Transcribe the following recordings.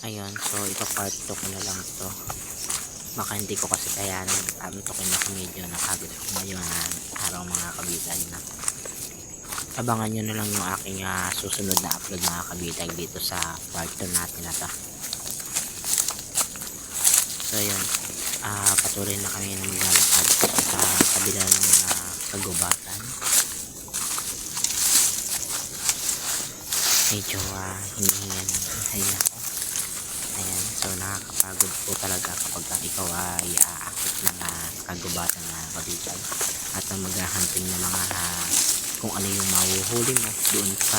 Ayun, so ito part 2 ko na lang to. Baka hindi ko kasi kayanin. Um, ito ko na medyo nakagod ako ngayon araw mga kabitag na. Abangan nyo na lang yung aking ah, susunod na upload mga kabitag dito sa part 2 natin na to. So ayun, ah patuloy na kami na maglalakad sa kabila ng ah, kagubatan. Medyo uh, hinihinga ng ay. So nakakapagod po talaga kapag ka ikaw ay aakit ng uh, kagubatan na kabitag at ang maghahunting ng mga ah, kung ano yung mahuhuli mo doon sa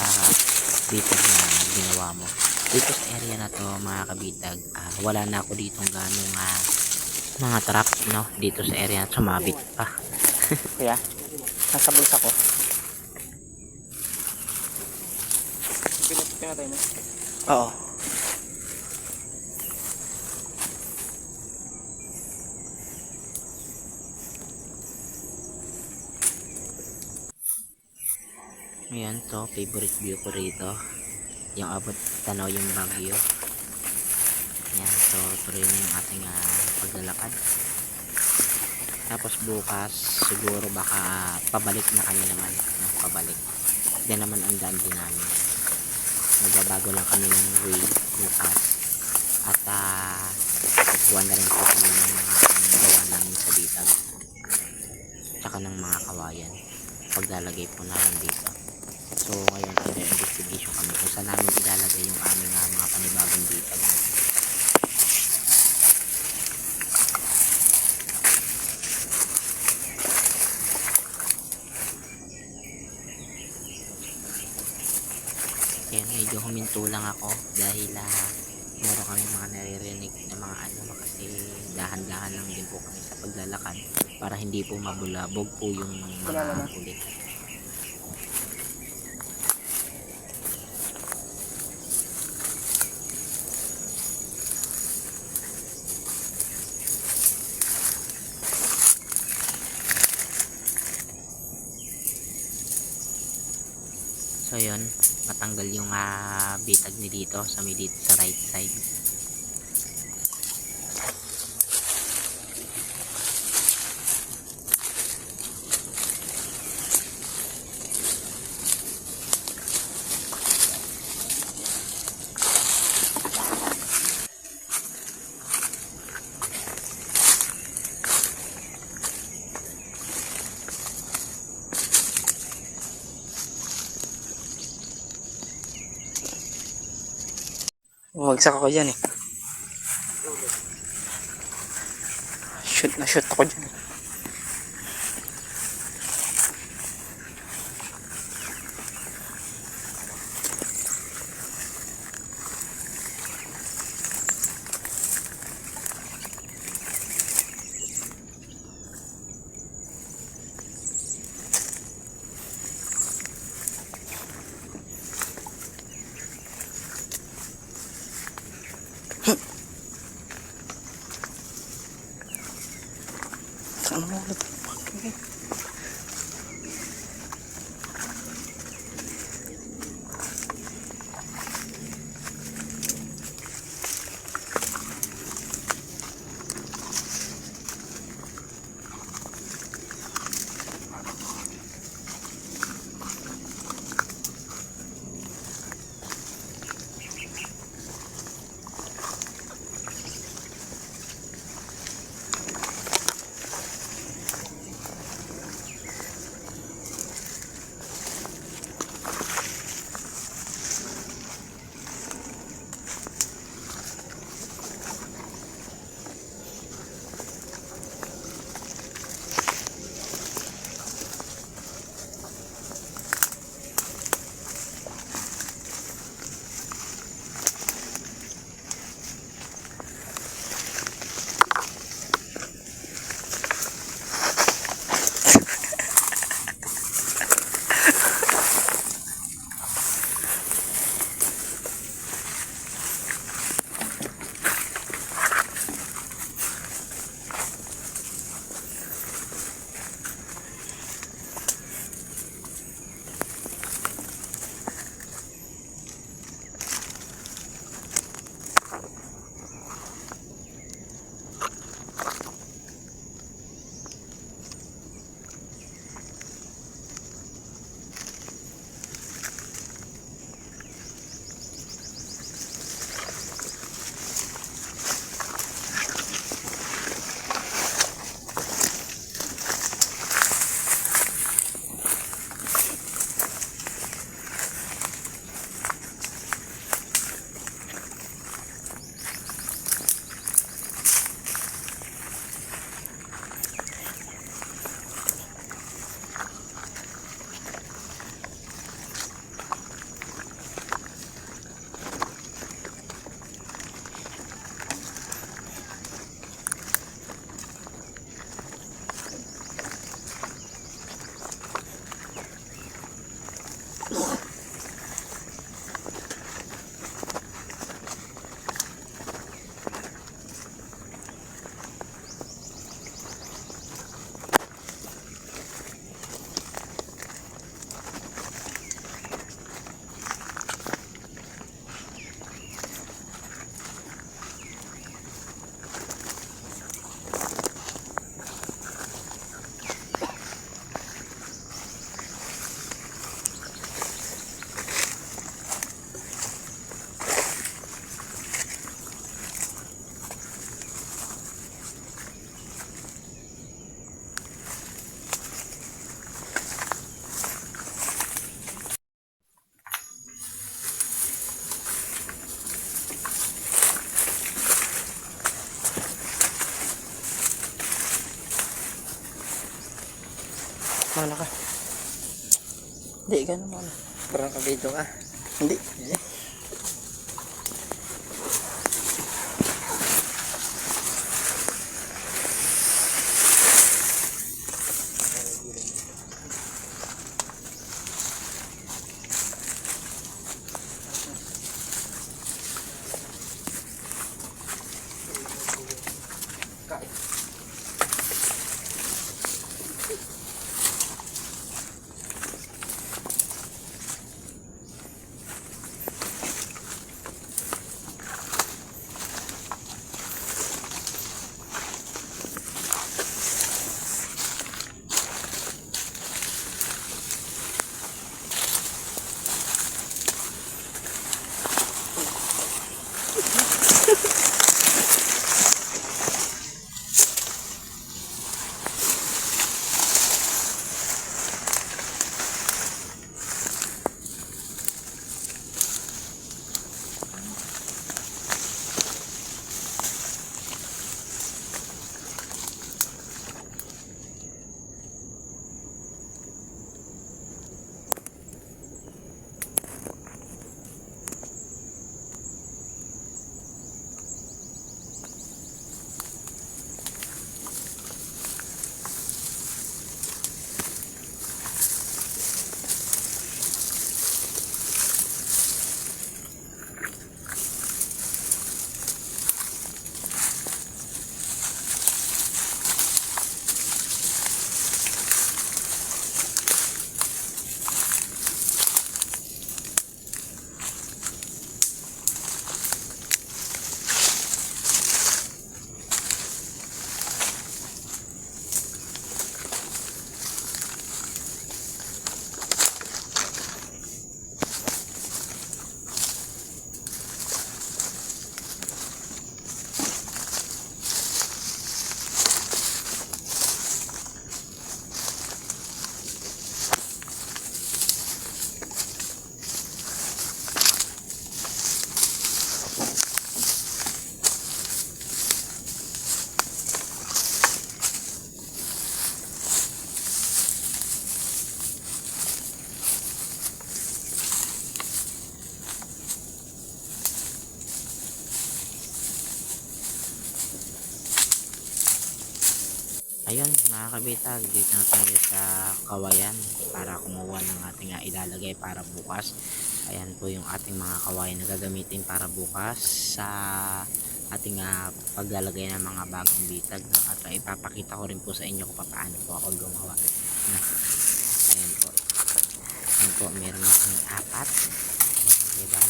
bitag na ginawa mo. Dito sa area na to mga kabitag, ah, wala na ako ditong ganong ah, mga trap no dito sa area na sumabit pa. Kuya, nasa bulsa ko. Pinatay mo? Oo. Ayan to, favorite view ko rito. Yung abot tanaw yung bagyo. Ayan, so tuloy na yung ating ah, paglalakad. Tapos bukas, siguro baka pabalik na kami naman. No, pabalik. Yan naman ang daan din namin. Magbabago lang kami ng way bukas. At ah, kukuha na rin po kami ng mga gawa namin sa bitag. Tsaka ng mga kawayan. Paglalagay po namin dito. So ngayon under investigation kami kung saan namin ilalagay yung aming ah, mga panibagong bitag. Kaya medyo huminto lang ako dahil ah, meron kami mga naririnig na mga ano kasi dahan-dahan lang din po kami sa paglalakad para hindi po mabulabog po yung mga na. kulit. So yun, matanggal yung ah, bitag ni dito sa may dito sa right side. Bumagsak ako dyan eh. Shoot na shoot ako dyan. Okay. Yeah. Mana ka. Hindi, ganun mana. Parang kabito ka. Hindi. Ayun, mga kabitag, dito na tayo sa kawayan para kumuha ng ating ah, ilalagay para bukas. Ayan po yung ating mga kawayan na gagamitin para bukas sa ating ah, paglalagay ng mga bagong bitag. No? At ah, ipapakita ko rin po sa inyo kung paano po ako gumawa. No? Ayan po. Ayan po, meron akong apat. Diba?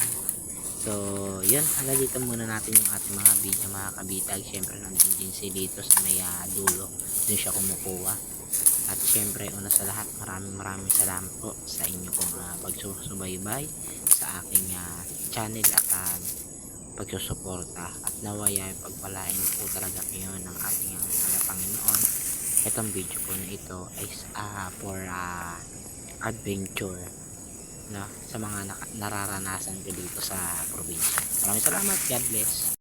So, yun. Hanggang muna natin yung ating mga video mga kabitag. Siyempre, nandun din si dito sa may ah, dulo. Doon siya kumukuha. At siyempre, una sa lahat, maraming maraming salamat po sa inyo pong uh, pagsusubaybay sa aking ah, channel at uh, pagsusuporta. At naway ay pagpalain po talaga kayo ng ating uh, Panginoon. Itong video po na ito ay ah, for ah, adventure no, sa mga nararanasan ko dito sa probinsya. Maraming salamat. God bless.